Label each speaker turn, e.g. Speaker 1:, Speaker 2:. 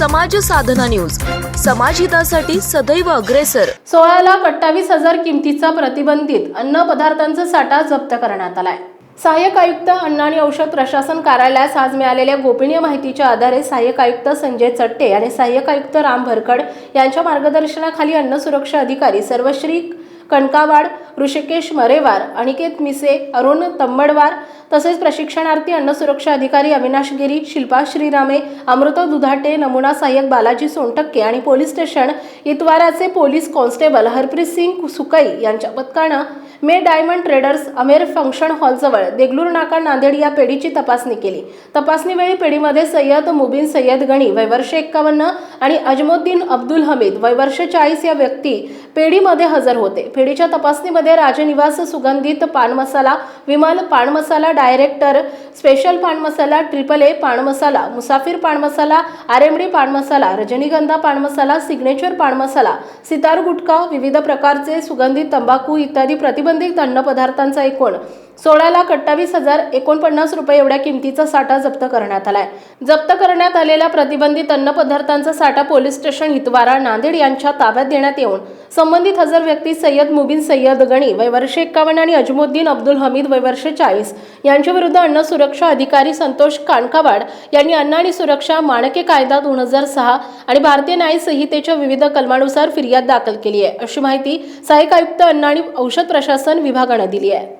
Speaker 1: समाज साधना न्यूज. समाजहितासाठी सदैव अग्रेसर.
Speaker 2: सोळा लाख अठ्ठावीस हजार किमतीचा प्रतिबंधित अन्न पदार्थांचा साठा जप्त करण्यात आलाय. सहाय्यक आयुक्त अन्न आणि औषध प्रशासन कार्यालयास आज मिळालेल्या गोपनीय माहितीच्या आधारे सहाय्यक आयुक्त संजय चट्टे आणि सहाय्यक आयुक्त राम भरकड यांच्या मार्गदर्शनाखाली अन्न सुरक्षा अधिकारी सर्वश्री कणकावाड ऋषिकेश मरेवार अनिकेत मिसे अरुण तंबडवार तसेच प्रशिक्षणार्थी अन्न सुरक्षा अधिकारी अविनाश गिरी शिल्पा श्रीरामे अमृत दुधाटे नमुना सहाय्यक बालाजी सोनटक्के आणि पोलीस स्टेशन इतवाराचे पोलीस कॉन्स्टेबल हरप्रीत सिंग सुकई यांच्या पथकानं मे डायमंड ट्रेडर्स अमेर फंक्शन हॉलजवळ देगलूर नाका नांदेड या पेढीची तपासणी केली. तपासणीवेळी पेढीमध्ये सय्यद मुबीन सय्यद गणी वयवर्ष एक्कावन्न आणि अजमुद्दीन अब्दुल हमीद वयवर्ष चाळीस या व्यक्ती पेढीमध्ये हजर होते. पेढीच्या तपासणीमध्ये राजनिवास सुगंधित पान मसाला विमल पान मसाला डायरेक्टर स्पेशल पान मसाला ट्रिपल ए पान मसाला मुसाफिर पान मसाला आरेमडी पान मसाला रजनीगंधा पान मसाला सिग्नेचर पान मसाला सितार गुटखा विविध प्रकारचे सुगंधित तंबाखू इत्यादी प्रतिबंधित अन्नपदार्थांचा एकूण सोळा लाख अठ्ठावीस हजार एकोणपन्नास रुपये एवढ्या किमतीचा साठा जप्त करण्यात आलाय. जप्त करण्यात आलेल्या प्रतिबंधित अन्न पदार्थांचा साठा पोलीस स्टेशन हितवारा नांदेड यांच्या ताब्यात देण्यात येऊन संबंधित हजर व्यक्ती सय्यद मुबीन सय्यद गणी वयवर्षे एक्कावन्न आणि अजमुद्दीन अब्दुल हमीद वयवर्षे चाळीस यांच्या विरुद्ध अन्न सुरक्षा अधिकारी संतोष कानकावाड यांनी अन्न आणि सुरक्षा माणके कायदा दोन हजार सहा आणि भारतीय न्याय संहितेच्या विविध कलमानुसार फिर्याद दाखल केली आहे. अशी माहिती सहाय्यक आयुक्त अन्न आणि औषध प्रशासन विभागानं दिली आहे.